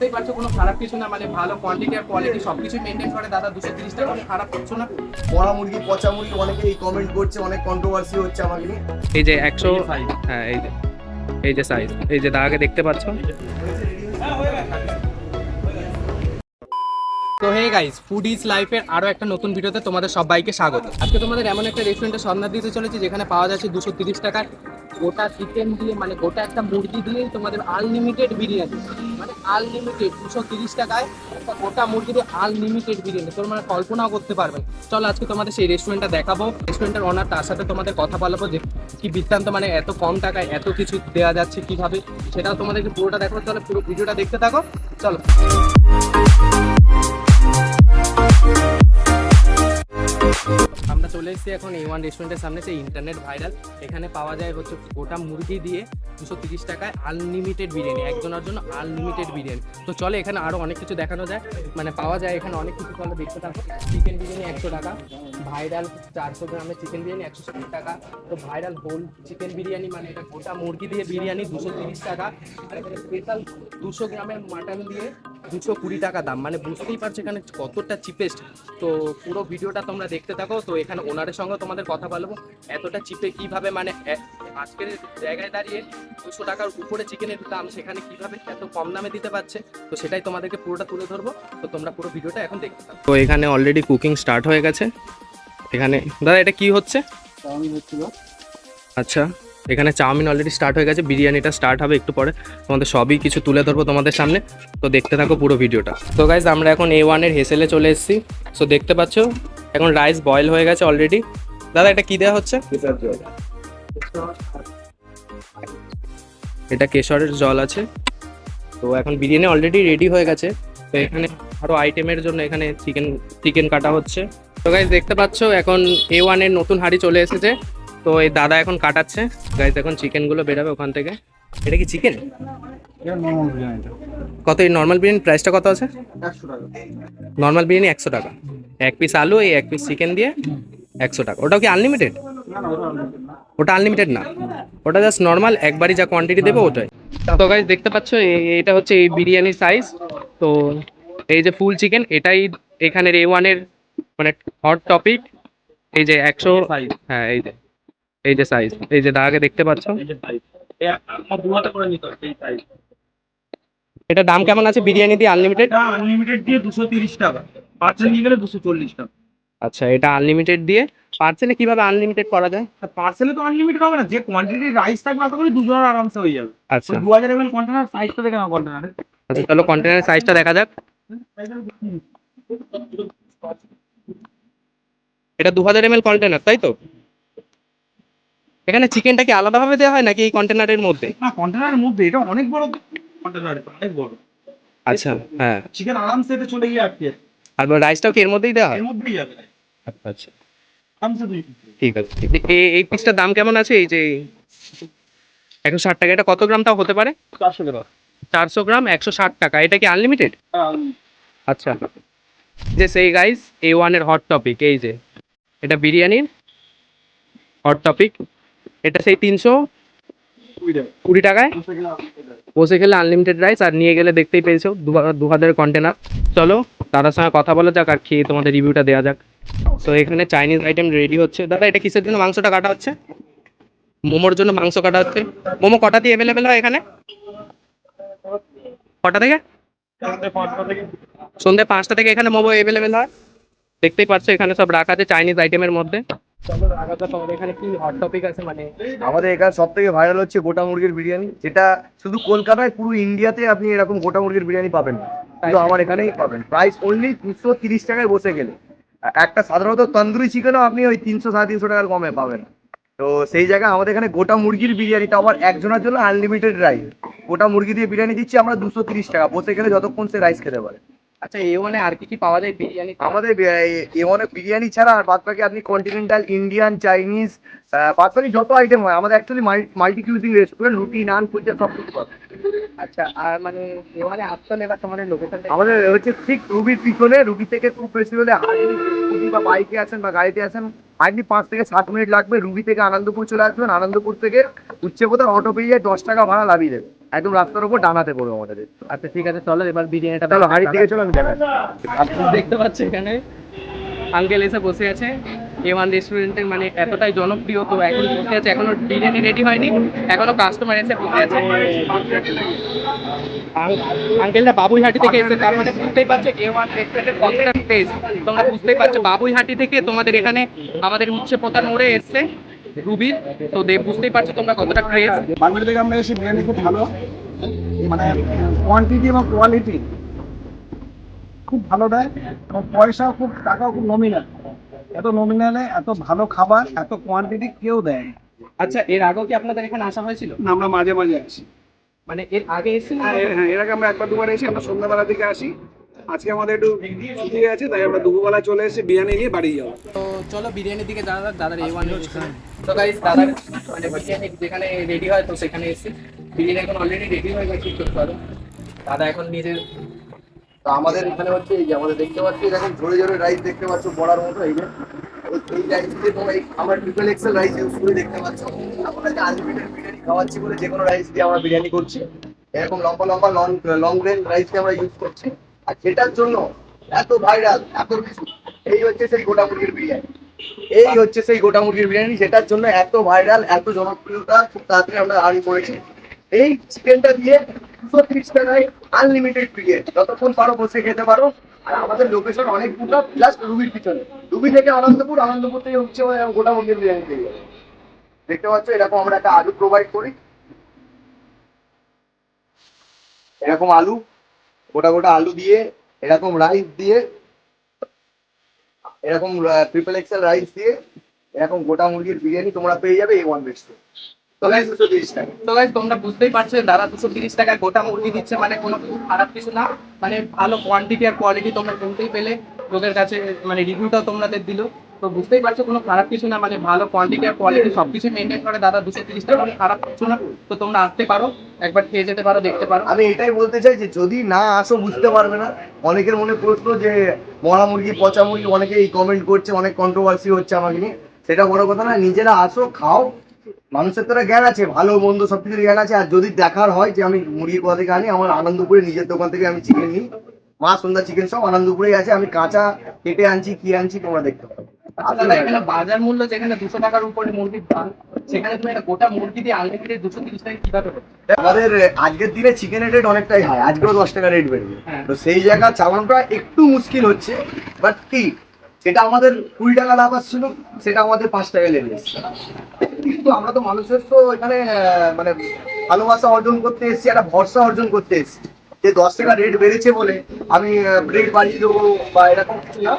বুঝতেই পারছ কোনো খারাপ কিছু না মানে ভালো কোয়ান্টিটি আর কোয়ালিটি সবকিছু মেনটেন করে। দাদা দুশো তিরিশ টাকা কোনো খারাপ করছ না? মরা মুরগি পচা মুরগি অনেকে এই কমেন্ট করছে অনেক কন্ট্রোভার্সি হচ্ছে আমাকে নিয়ে। এই যে একশো হ্যাঁ এই যে এই যে সাইজ এই যে দাদাকে দেখতে পাচ্ছ? তো হে গাইস ফুড ইজ লাইফের আরও একটা নতুন ভিডিওতে তোমাদের সবাইকে স্বাগত। আজকে তোমাদের এমন একটা রেস্টুরেন্টের সন্ধান দিতে চলেছি যেখানে পাওয়া যাচ্ছে দুশো তিরিশ টাকার গোটা চিকেন দিয়ে মানে গোটা একটা মুরগি দিয়েই তোমাদের আনলিমিটেড বিরিয়ানি। মানে আনলিমিটেড দুশো তিরিশ টাকায় একটা গোটা মুরগি দিয়ে আনলিমিটেড বিরিয়ানি। তোর মানে কল্পনাও করতে পারবে। চলো আজকে তোমাদের সেই রেস্টুরেন্টটা দেখাবো। রেস্টুরেন্টের ওনার তার সাথে তোমাদের কথা বলাবো যে, কি বৃত্তান্ত মানে এত কম টাকায় এত কিছু দেওয়া যাচ্ছে কীভাবে, সেটাও তোমাদেরকে পুরোটা দেখো চলো পুরো ভিডিওটা দেখতে থাকো। চলো। আমরা চলে এসেছি এখন এই ওয়ান রেস্টুরেন্টের সামনে, সেই ইন্টারনেট ভাইরাল এখানে পাওয়া যায় হচ্ছে গোটা মুরগি দিয়ে দুশো তিরিশ টাকায় আনলিমিটেড বিরিয়ানি, একজনের জন্য আনলিমিটেড বিরিয়ানি। তো চলে, এখানে আরও অনেক কিছু দেখানো যায়। মানে পাওয়া যায় এখানে অনেক কিছু চলে দেখতে থাকো চিকেন বিরিয়ানি একশো টাকা ভাইরাল চারশো গ্রামের চিকেন বিরিয়ানি একশো ষাট টাকা। তো ভাইরাল হোল চিকেন বিরিয়ানি মানে এটা গোটা মুরগি দিয়ে বিরিয়ানি দুশো তিরিশ টাকা। স্পেশাল দুশো গ্রামের মাটন দিয়ে দুশো কুড়ি টাকা দাম। মানে বুঝতেই পারছ এখানে কতটা চিপেস্ট তো পুরো ভিডিওটা তোমরা দেখতে থাকো। তো এখানে ওনারের সঙ্গে তোমাদের কথা বলব। এতটা চিপে কীভাবে মানে আজকের জায়গায় দাঁড়িয়ে দুশো টাকার উপরে চিকেনের দাম সেখানে কীভাবে এত কম দামে দিতে পারছে? তো সেটাই তোমাদেরকে পুরোটা তুলে ধরবো। তো তোমরা পুরো ভিডিওটা এখন দেখতে থাকো। তো এখানে অলরেডি কুকিং স্টার্ট হয়ে গেছে। এখানে দাদা এটা কি হচ্ছে? আচ্ছা। এখানে চাউমিন অলরেডি স্টার্ট হয়ে গেছে বিরিয়ানিটা স্টার্ট হবে একটু পরে। তোমাদের সবই কিছু তুলে ধরবো তোমাদের সামনে। তো দেখতে থাকো পুরো ভিডিওটা। তো গাইজ আমরা এখন এ ওয়ানের হেসেলে চলে এসেছি। সো দেখতে পাচ্ছ এখন রাইস বয়েল হয়ে গেছে অলরেডি দাদা এটা কি দেওয়া হচ্ছে? এটা কেশরের জল আছে। তো এখন বিরিয়ানি অলরেডি রেডি হয়ে গেছে। তো এখানে আরও আইটেমের জন্য এখানে চিকেন চিকেন কাটা হচ্ছে। তো গাইজ দেখতে পাচ্ছ এখন এ ওয়ানের নতুন হাঁড়ি চলে এসেছে। তো এই দাদা এখন কাটাচ্ছে। গাইজ এখন চিকেনগুলো বেরোবে ওখান থেকে। এটা কি চিকেন কত এই নর্মাল বিরিয়ানি প্রাইসটা কত আছে? নর্মাল বিরিয়ানি একশো টাকা। এক পিস আলু এই এক পিস চিকেন দিয়ে একশো টাকা। ওটাও কি আনলিমিটেড ওটা আনলিমিটেড না। ওটা জাস্ট নর্মাল একবারই যা কোয়ান্টিটি দেবে ওটাই। তো গাইজ দেখতে পাচ্ছ এটা হচ্ছে এই বিরিয়ানির সাইজ তো এই যে ফুল চিকেন এটাই এখানের এ ওয়ানের মানে হট টপিক এই যে একশো হ্যাঁ এই যে। এই যে সাইজ এই যে দাদাকে দেখতে পাচ্ছ? এটা দাম কেমন আছে বিরিয়ানি দিয়ে আনলিমিটেড আনলিমিটেড দিয়ে দুশো তিরিশ টাকা। পার্সেল নিয়ে গেলে দুশো চল্লিশ টাকা। আচ্ছা এটা আনলিমিটেড দিয়ে পার্সেলে কীভাবে আনলিমিটেড করা যায়? পার্সেলে তো আনলিমিটেড হবে না যে কোয়ান্টিটি রাইস থাকবে আশা করি দুজনের আরামসে হয়ে যাবে। আচ্ছা। দু হাজার এমএল কন্টেনার সাইজটা দেখে না কন্টেনারে আচ্ছা চলো কন্টেনারের সাইজটা দেখা যাক। এটা দু হাজার এমএল কন্টেনার তাই তো? এখানে চিকেনটা কি আলাদাভাবে দেওয়া হয় নাকি এই কন্টেনারের মধ্যে? না কন্টেনারের মধ্যে এটা অনেক বড় কন্টেনার অনেক বড়। আচ্ছা হ্যাঁ। চিকেন আরামসে এতে চলে গিয়ে আটকে। আর রাইসটাও কি এর মধ্যেই দেওয়া হয়? এর মধ্যেই যাবে আচ্ছা আরামসে দুই ঠিক আছে। এই এই পিসটার দাম কেমন আছে? এই যে একশো ষাট টাকা এটা কত গ্রাম তাও হতে পারে? চারশো টাকা চারশো গ্রাম একশো ষাট টাকা। এটা কি আনলিমিটেড আচ্ছা। যে সেই গাইস এ ওয়ানের হট টপিক এই যে। এটা বিরিয়ানির হট টপিক এটা সেই তিনশো কুড়ি টাকায়? বসে খেলে আনলিমিটেড রাইস। আর নিয়ে গেলে দেখতেই পেয়েছ দু হাজার কন্টেনার চলো দাদার সঙ্গে কথা বলা যাক আর খেয়ে তোমাদের রিভিউটা দেওয়া যাক। তো এখানে চাইনিজ আইটেম রেডি হচ্ছে। দাদা এটা কিসের জন্য মাংসটা কাটা হচ্ছে? মোমোর জন্য মাংস কাটা হচ্ছে। মোমো কটা দিয়ে অ্যাভেলেবেল হয় এখানে? কটা থেকে? সন্ধ্যে পাঁচটা থেকে এখানে মোমো অ্যাভেলেবেল হয়। দেখতেই পাচ্ছ এখানে সব রাখা আছে চাইনিজ আইটেমের মধ্যে। আমাদের এখানে সব থেকে ভাইরাল হচ্ছে গোটা মুরগির বিরিয়ানি যেটা শুধু কলকাতায় পুরো ইন্ডিয়াতে আপনি এরকম গোটা মুরগির বিরিয়ানি পাবেন। কিন্তু আমার এখানেই পাবেন। প্রাইস অনলি দুশো তিরিশ টাকায় বসে গেলে। একটা সাধারণত তন্দুরি চিকেনও আপনি ওই তিনশো সাড়ে তিনশো টাকার কমে পাবেন। তো সেই জায়গায় আমাদের এখানে গোটা মুরগির বিরিয়ানিটা আবার একজনের জন্য আনলিমিটেড রাইস গোটা মুরগি দিয়ে বিরিয়ানি দিচ্ছি আমরা দুশো তিরিশ টাকা বসে গেলে যতক্ষণ সে রাইস খেতে পারে। আচ্ছা এ ওয়ানে আর কি কি পাওয়া যায় বিরিয়ানি? আমাদের এমন বিরিয়ানি ছাড়া আর বাদ বাকি আপনি কন্টিনেন্টাল ইন্ডিয়ান চাইনিজ বাদ বাকি যত আইটেম হয় আমাদের অ্যাকচুয়ালি মাল্টি কিউজিং রেস্টুরেন্ট রুটি নান ফুলচা সব কিছু পাবেন আচ্ছা আর মানে এ ওয়ানে আসলে এবার তোমাদের লোকেশন আমাদের হচ্ছে ঠিক রুবির পিছনে রুবি থেকে খুব বেশি হলে বা বাইকে আসেন বা গাড়িতে আসেন হাঁটনি পাঁচ থেকে সাত মিনিট লাগবে। রুবি থেকে আনন্দপুর চলে আসবেন আনন্দপুর থেকে উচ্চপথে অটো পেয়ে যায় দশ টাকা ভাড়া লাভিয়ে দেবে। একদম রাস্তার উপর ডানাতে পড়বে আমাদের। আচ্ছা ঠিক আছে চলো এবার বিরিয়ানিটা চলো হাড়ি থেকে চলো আমি দেখাচ্ছি। দেখতে পাচ্ছ এখানে আঙ্কেল এসে বসে আছে। এ ওয়ান রেস্টুরেন্টের মানে এতটাই জনপ্রিয় তো এখন বসে আছে এখনও বিরিয়ানি রেডি হয়নি এখনও কাস্টমার এসে বসে আছে। আঙ্কেলটা বাবুইহাটি থেকে এসে তার মানে বুঝতেই পারছ এ ওয়ান রেস্টুরেন্টের কতটা টেস্ট তোমরা বুঝতেই পারছ বাবুইহাটি থেকে তোমাদের এখানে আমাদের উচ্ছে পোতার মোড়ে এসছে। রুবির তো দে- বুঝতেই পারছ তোমরা কতটা ক্রেজ মার্কেট থেকে আমরা এসে বিরিয়ানি খুব ভালো মানে কোয়ান্টিটি এবং কোয়ালিটি খুব ভালো দেয় এবং পয়সাও খুব টাকাও খুব নমিনাল এত নমিনালে এত ভালো খাবার এত কোয়ান্টিটি কেউ দেয় আচ্ছা এর আগেও কি আপনাদের এখানে আসা হয়েছিল? না, আমরা মাঝে মাঝে আসি। মানে এর আগে এসে হ্যাঁ এর- হ্যাঁ এর আগে আমরা একবার দুবার এসে আমরা সন্ধ্যাবেলা থেকে আসি। আজকে আমাদের একটু ছুটি আছে তাই আমরা দুপুরবেলা চলে এসে বিরিয়ানি নিয়ে বাড়ি যাব। তো চলো বিরিয়ানির দিকে যাওয়া যাক দাদার এ ওয়ান তো গাইস দাদার মানে বিরিয়ানি যেখানে রেডি হয় তো সেখানে এসে বিরিয়ানি এখন অলরেডি রেডি হয়ে গেছে করতে পারো দাদা এখন নিজের তো আমাদের এখানে হচ্ছে এই যে আমাদের দেখতে পাচ্ছি এরকম ঝরে ঝরে রাইস দেখতে পাচ্ছ বড়ার মতো এই যে। ওই- এই রাইস দিয়ে তোমরা এই- আমরা ট্রিপল এক্সেল রাইস ইউজ করে দেখতে পাচ্ছ। আমরা যে আনলিমিটেড বিরিয়ানি খাওয়াচ্ছি বলে যে কোনো রাইস দিয়ে আমরা বিরিয়ানি করছি। এরকম লম্বা লম্বা লং লং রেঞ্জ রাইসকে আমরা ইউজ করছি। আর সেটার জন্য এত ভাইরাল এত কিছু। এই হচ্ছে সেই গোটা মুরগির বিরিয়ানি। এই হচ্ছে সেই গোটা মুরগির বিরিয়ানি যেটার জন্য এত ভাইরাল এত জনপ্রিয়তা, খুব তাড়াতাড়ি আমরা আর্ন করেছি। এই চিকেনটা দিয়ে দুশো তিরিশ টাকায় আনলিমিটেড বিরিয়ানি। যতক্ষণ পারো বসে খেতে পারো। আর আমাদের লোকেশন অনেক দূর জাস্ট রুবির পিছনে। রুবি থেকে আনন্দপুর আনন্দপুর থেকে হচ্ছে গোটা মুরগির বিরিয়ানি যাবে দেখতে পাচ্ছ, এরকম আমরা একটা আলু প্রোভাইড করি। এরকম আলু। গোটা গোটা আলু দিয়ে এরকম রাইস দিয়ে, এরকম ট্রিপল এক্সেল রাইস দিয়ে এরকম গোটা মুরগির বিরিয়ানি তোমরা পেয়ে যাবে এই ওয়ান বেস্ট তো গাইস দুশো তিরিশ টাকা। তো গাইস তোমরা বুঝতেই পারছ দাদা দুশো তিরিশ টাকায় গোটা মুরগি দিচ্ছে মানে কোনো খারাপ কিছু না। মানে ভালো কোয়ান্টিটি আর কোয়ালিটি তোমরা শুনতেই পেলে। লোকের কাছে মানে রিভিউটাও তোমাদের দিল। তো বুঝতেই পারছ, কোনো খারাপ কিছু না মানে ভালো কোয়ান্টিটি আর কোয়ালিটি সব কিছু মেনটেন করে। দাদা, দুশো তিরিশ টাকা খারাপ কিছু না, তো তোমরা আসতে পারো, একবার খেয়ে যেতে পারো, দেখতে পারো। আমি এটাই বলতে চাই যে যদি না আসো, বুঝতে পারবে না। অনেকের মনে প্রশ্ন যে মরা মুরগি, পচা মুরগি অনেকে এই কমেন্ট করছে, অনেক কন্ট্রোভার্সি হচ্ছে আমাকে নিয়ে। সেটা বড় কথা না, নিজেরা আসো, খাও। মানুষের তো জ্ঞান আছে, ভালো, মন্দ সব কিছুর জ্ঞান আছে। আর যদি দেখার হয় যে আমি মুরগির কোথা থেকে আনি, আমার আনন্দপুরে নিজের দোকান থেকে আমি চিকেন নিই। মা সন্ধ্যা চিকেন সব আনন্দপুরেই আছে, আমি কাঁচা কেটে আনছি, কি আনছি, তোমরা দেখতে পারো। আচ্ছা দাদা এখানে বাজার মূল্য যেখানে দুশো টাকার উপরে মুরগির দাম সেখানে তুমি একটা গোটা মুরগি দিয়ে আনলিমিটেড দুশো তিরিশ টাকা কীভাবে আমাদের আজকের দিনে চিকেনের রেট অনেকটাই হাই আজকেও দশ টাকা রেট বেড়েছে। হ্যাঁ। তো সেই জায়গা চালানোটা একটু মুশকিল হচ্ছে বাট কি সেটা আমাদের কুড়ি টাকা লাভ আসছিল সেটা আমাদের পাঁচ টাকা লেগে এসছে কিন্তু আমরা তো মানুষের তো এখানে মানে ভালোবাসা অর্জন করতে এসেছি একটা ভরসা অর্জন করতে এসেছি। যে দশ টাকা রেট বেড়েছে বলে আমি রেট বাড়িয়ে দেবো বা এরকম কিছু না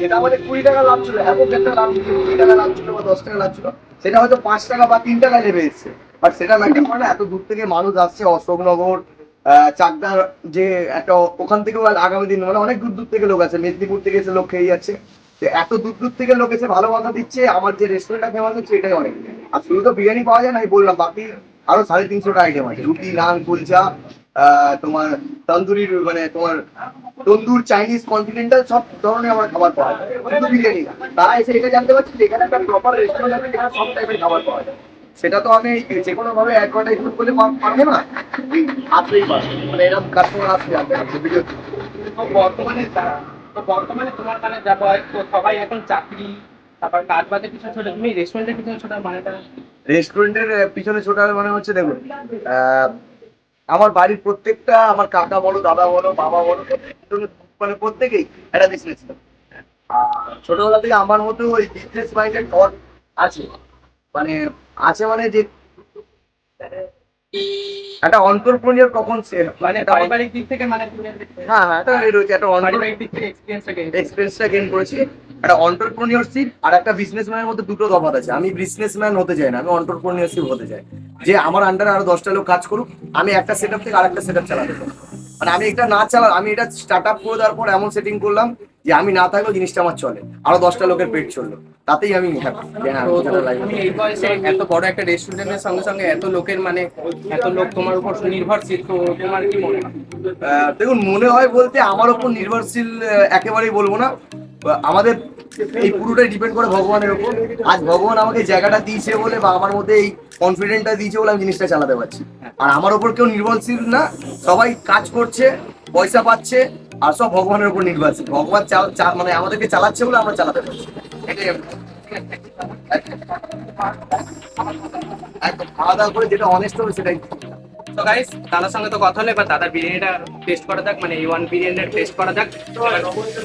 যেটা আমাদের কুড়ি টাকা লাভ ছিল, এত একটা লাভ ছিল, কুড়ি টাকা লাভ ছিল বা দশ টাকা লাভ ছিল, সেটা হয়তো পাঁচ টাকা বা তিন টাকা নেমে এসছে। বাট সেটা ম্যাটার করে না, এত দূর থেকে মানুষ আসছে, অশোকনগর চাকদার যে একটা ওখান থেকেও আগামী দিন মানে অনেক দূর দূর থেকে লোক আছে মেদিনীপুর থেকে এসে লোক খেয়ে যাচ্ছে। এত দূর দূর থেকে লোক এসে ভালোবাসা দিচ্ছে, আমার যে রেস্টুরেন্টটা ফেমাস হচ্ছে, এটাই অনেক। আর শুধু তো বিরিয়ানি পাওয়া যায় না, আমি বললাম, বাকি আরও সাড়ে তিনশোটা আইটেম আছে, রুটি, নান, কুলচা তোমার তন্দুরি মানে তোমার তন্দুর চাইনিজ কন্টিনেন্টাল সব ধরনের আমার খাবার পাওয়া যায়। শুধু বিরিয়ানি না। তারা এসে এটা জানতে পারছে যে এখানে একটা প্রপার রেস্টুরেন্ট আছে যেখানে সব টাইপের খাবার পাওয়া যায়। সেটা তো আমি যে কোনো ভাবে ইউজ করলে পারব না। আসলেই পারব। মানে এরকম কাস্টমার আসবে আসবে আসবে ভিডিও বর্তমানে বর্তমানে তোমার মানে যা বয়স তো সবাই এখন চাকরি তারপর কাজ বাজের পিছনে ছোট তুমি রেস্টুরেন্টের পিছনে ছোট মানেটা রেস্টুরেন্টের পিছনে ছোটার মানে হচ্ছে দেখুন আহ, আমার বাড়ির প্রত্যেকটা আমার কাকা বলো দাদা বলো বাবা বলো মানে প্রত্যেকেই একটা বিজনেস ছোটবেলা থেকে আমার মতো ওই বিজনেস মাইন্ডেড থট আছে। মানে আছে মানে যে একটা অন্টারপ্রেনিয়ার কখন সে মানে পারিবারিক দিক থেকে মানে হ্যাঁ হ্যাঁ এটা রয়েছে একটা দিক থেকে এক্সপিরিয়েন্সটা গেইন করেছি। একটা অন্টারপ্রেনিয়রশিপ আর একটা বিজনেসম্যানের মধ্যে দুটো তফাৎ আছে। আমি বিজনেসম্যান হতে চাই না আমি অন্টারপ্রেনিয়রশিপ হতে চাই। যে আমার আন্ডারে আরও দশটা লোক কাজ করুক আমি একটা সেট থেকে আরেকটা সেট আপ চালাতে মানে আমি এটা না চালা আমি এটা স্টার্ট আপ করে দেওয়ার পর এমন সেটিং করলাম যে আমি না থাকলেও জিনিসটা আমার চলে। আরও দশটা লোকের পেট চলল। তাতেই আমি হ্যাঁ, এই বয়সে এত বড় একটা রেস্টুরেন্টের সঙ্গে সঙ্গে এত লোকের মানে এত লোক তোমার উপর নির্ভরশীল তো তোমার কি মনে হয়? দেখুন মনে হয় বলতে আমার ওপর নির্ভরশীল একেবারেই বলব না। আমাদের এই পুরোটাই ডিপেন্ড করে ভগবানের উপর। আজ ভগবান আমাকে জায়গাটা দিয়েছে বলে বা আমার মধ্যে এই কনফিডেন্টটা দিয়েছে বলে আমি জিনিসটা চালাতে পারছি। আর আমার ওপর কেউ নির্ভরশীল না, সবাই কাজ করছে, পয়সা পাচ্ছে, আর সব ভগবানের উপর নির্ভরশীল। ভগবান মানে আমাদেরকে চালাচ্ছে বলে আমরা চালাতে পারছি। একদম। খাওয়া দাওয়া করে যেটা অনেস্ট হবে সেটাই। তো গাইস দাদার সঙ্গে তো কথা হলো এবার দাদার বিরিয়ানিটা টেস্ট করা যাক মানে ওয়ান বিরিয়ানিটা টেস্ট করা যাক।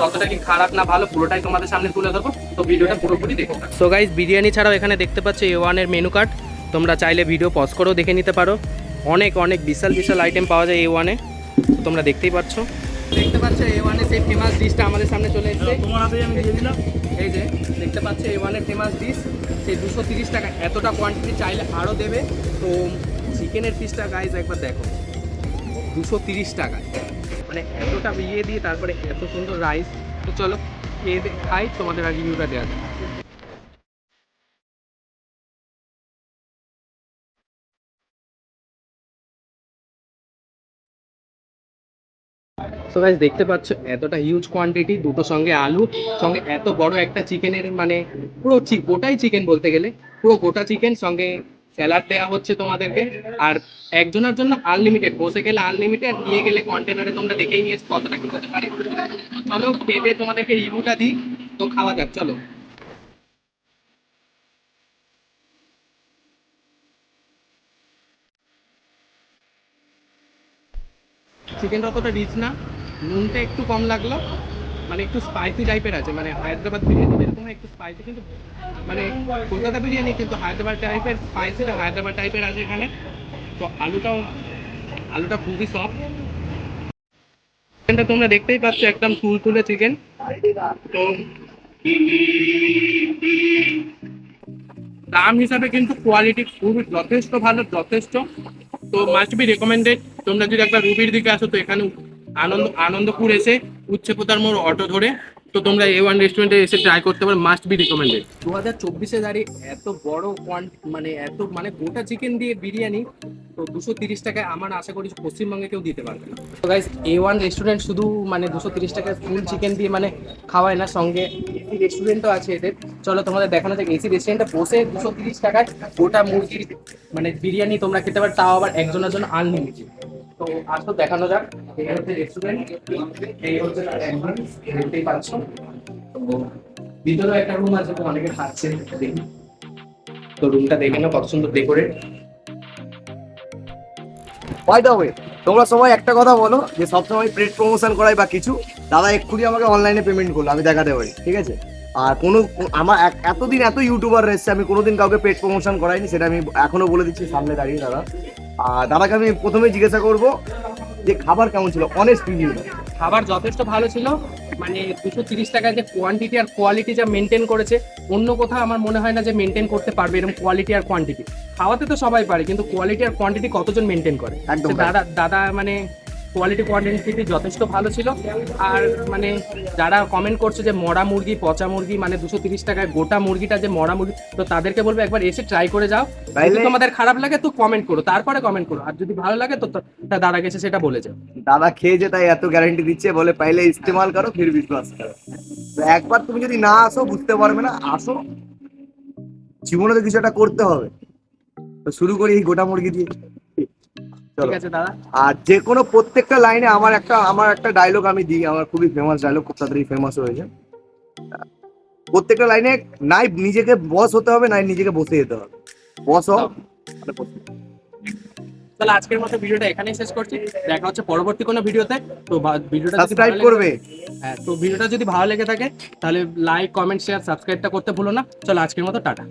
কতটা কি খারাপ না ভালো পুরোটাই তোমাদের সামনে তুলে ধরবো। তো ভিডিওটা পুরোপুরি দেখো। সো গাইস বিরিয়ানি ছাড়াও এখানে দেখতে পাচ্ছ এ ওয়ানের মেনু কার্ড তোমরা চাইলে ভিডিও পজ করেও দেখে নিতে পারো। অনেক অনেক বিশাল বিশাল আইটেম পাওয়া যায় এ। ওয়ানে তোমরা দেখতেই পাচ্ছ। দেখতে পাচ্ছ এ ওয়ানের সেই ফেমাস ডিশটা আমাদের সামনে চলে এসেছে। তোমার হাতে আমি দিয়ে দিলাম। এই যে দেখতে পাচ্ছ এ ওয়ানের ফেমাস ডিশ সেই দুশো তিরিশ টাকা এতটা কোয়ান্টিটি চাইলে আরও দেবে। তো চিকেনের পিসটা গাইজ একবার দেখো। দুশো তিরিশ টাকা। মানে এতটা ইয়ে দিয়ে তারপরে এত সুন্দর রাইস তো চলো, খেয়ে খাই, তোমাদের আর রিভিউটা দেওয়া যাক সো দেখতে পাচ্ছ, এতটা হিউজ কোয়ান্টিটি দুটো সঙ্গে আলু, সঙ্গে এত বড় একটা চিকেনের মানে পুরো গোটাই চিকেন বলতে গেলে, পুরো গোটা চিকেন সঙ্গে স্যালাড দেওয়া হচ্ছে তোমাদেরকে। আর একজনের জন্য আনলিমিটেড বসে গেলে আনলিমিটেড নিয়ে গেলে কন্টেনারে তোমরা দেখেই নিয়ে কতটা কি হতে পারে। চলো, খেতে তোমাদেরকে রিভিউটা দিই। তো খাওয়া যাক, চলো। চিকেনটা অতটা রিচ না। নুনটা একটু কম লাগল। মানে একটু স্পাইসি টাইপের আছে মানে হায়দ্রাবাদ বিরিয়ানি একটু স্পাইসি কিন্তু মানে কলকাতা বিরিয়ানি কিন্তু হায়দ্রাবাদ টাইপের স্পাইসিটা হায়দ্রাবাদ টাইপের আছে এখানে। তো আলুটাও, আলুটা খুবই সফট চিকেনটা তোমরা দেখতেই পাচ্ছ একদম তুল তুলে চিকেন তো দাম হিসাবে কিন্তু কোয়ালিটি খুবই যথেষ্ট ভালো, যথেষ্ট। তো মাস্ট বি রেকমেন্ডেড তোমরা যদি একবার রুবির দিকে আসো, তো এখানে আনন্দ, আনন্দপুর এসে উচ্চপতার মোড় অটো ধরে তো তোমরা এ ওয়ান রেস্টুরেন্টে এসে ট্রাই করতে পারো মাস্ট বি রিকমেন্ডেড দু হাজার চব্বিশে দাঁড়িয়ে এত বড় কোয়ান্ট মানে এত মানে গোটা চিকেন দিয়ে বিরিয়ানি, তো দুশো তিরিশ টাকায় আমার আশা করি পশ্চিমবঙ্গে কেউ দিতে পারবে না। তো গাইস এ ওয়ান রেস্টুরেন্ট শুধু মানে দুশো তিরিশ টাকায় ফুল চিকেন দিয়ে মানে খাওয়ায় না, সঙ্গে এসি রেস্টুরেন্টও আছে এদের। চলো তোমাদের দেখানো যাক এসি রেস্টুরেন্টে বসে দুশো তিরিশ টাকায় গোটা মুরগির মানে বিরিয়ানি তোমরা খেতে পারো, তাও আবার একজনের জন্য আনলিমিটেড তো আসো, দেখানো যাক। এই হচ্ছে রেস্টুরেন্ট এই হচ্ছে তার দেখতেই পাচ্ছ। একটা রুম আছে, তো অনেকে দেখি। তো রুমটা দেখে না কত সুন্দর ডেকোরেট বাই দ্য তোমরা সবাই একটা কথা বলো, যে সবসময় প্লেট প্রমোশন করাই বা কিছু, দাদা এক্ষুনি আমাকে অনলাইনে পেমেন্ট করল, আমি দেখাতে পারি, ঠিক আছে? আর কোনো, আমার এতদিন এত ইউটিউবার এসছে, আমি কোনোদিন কাউকে পেট প্রমোশন করাইনি, সেটা আমি এখনও বলে দিচ্ছি, সামনে দাঁড়িয়ে দাদা আর দাদাকে আমি প্রথমে জিজ্ঞাসা করব যে খাবার কেমন ছিল? অনেস্ট রিভিউ খাবার যথেষ্ট ভালো ছিল। মানে দুশো তিরিশ টাকায় যে কোয়ান্টিটি আর কোয়ালিটি যা মেনটেন করেছে অন্য কোথাও আমার মনে হয় না যে মেনটেন করতে পারবে এরকম কোয়ালিটি আর কোয়ান্টিটি খাওয়াতে তো সবাই পারে কিন্তু কোয়ালিটি আর কোয়ান্টিটি কতজন মেনটেন করে? একদম দাদা দাদা মানে কোয়ালিটি কোয়ান্টিটি যথেষ্ট ভালো ছিল। আর মানে যারা কমেন্ট করছে যে মরা মুরগি পচা মুরগি মানে দুশো তিরিশ টাকায় গোটা মুরগিটা যে মরা মুরগি তো তাদেরকে বলব একবার এসে ট্রাই করে যাও। যদি তোমাদের খারাপ লাগে তো কমেন্ট করো তারপরে কমেন্ট করো। আর যদি ভালো লাগে তো দাদা গেছে সেটা বলে যাও। দাদা খেয়ে যে তাই এত গ্যারান্টি দিচ্ছে বলে পাইলে ইস্তেমাল করো ফির বিশ্বাস করো। তো একবার তুমি যদি না আসো বুঝতে পারবে না আসো। জীবনে তো কিছু একটা করতে হবে। তো শুরু করি এই গোটা মুরগি দিয়ে। ঠিক আছে দাদা। আর যে কোনো প্রত্যেকটা লাইনে আমার একটা আমার একটা ডায়লগ আমি দিই আমার খুবই ফেমাস ডায়লগ খুব তাড়াতাড়ি ফেমাস হয়েছে প্রত্যেকটা লাইনে নাই নিজেকে বস হতে হবে নাই নিজেকে বসে যেতে হবে। বস হও। তাহলে আজকের মতো ভিডিওটা এখানেই শেষ করছি। দেখা হচ্ছে পরবর্তী কোনো ভিডিওতে। তো ভিডিওটা সাবস্ক্রাইব করবে। হ্যাঁ তো ভিডিওটা যদি ভালো লেগে থাকে তাহলে লাইক কমেন্ট শেয়ার সাবস্ক্রাইবটা করতে ভুলো না। চলো আজকের মতো টাটা।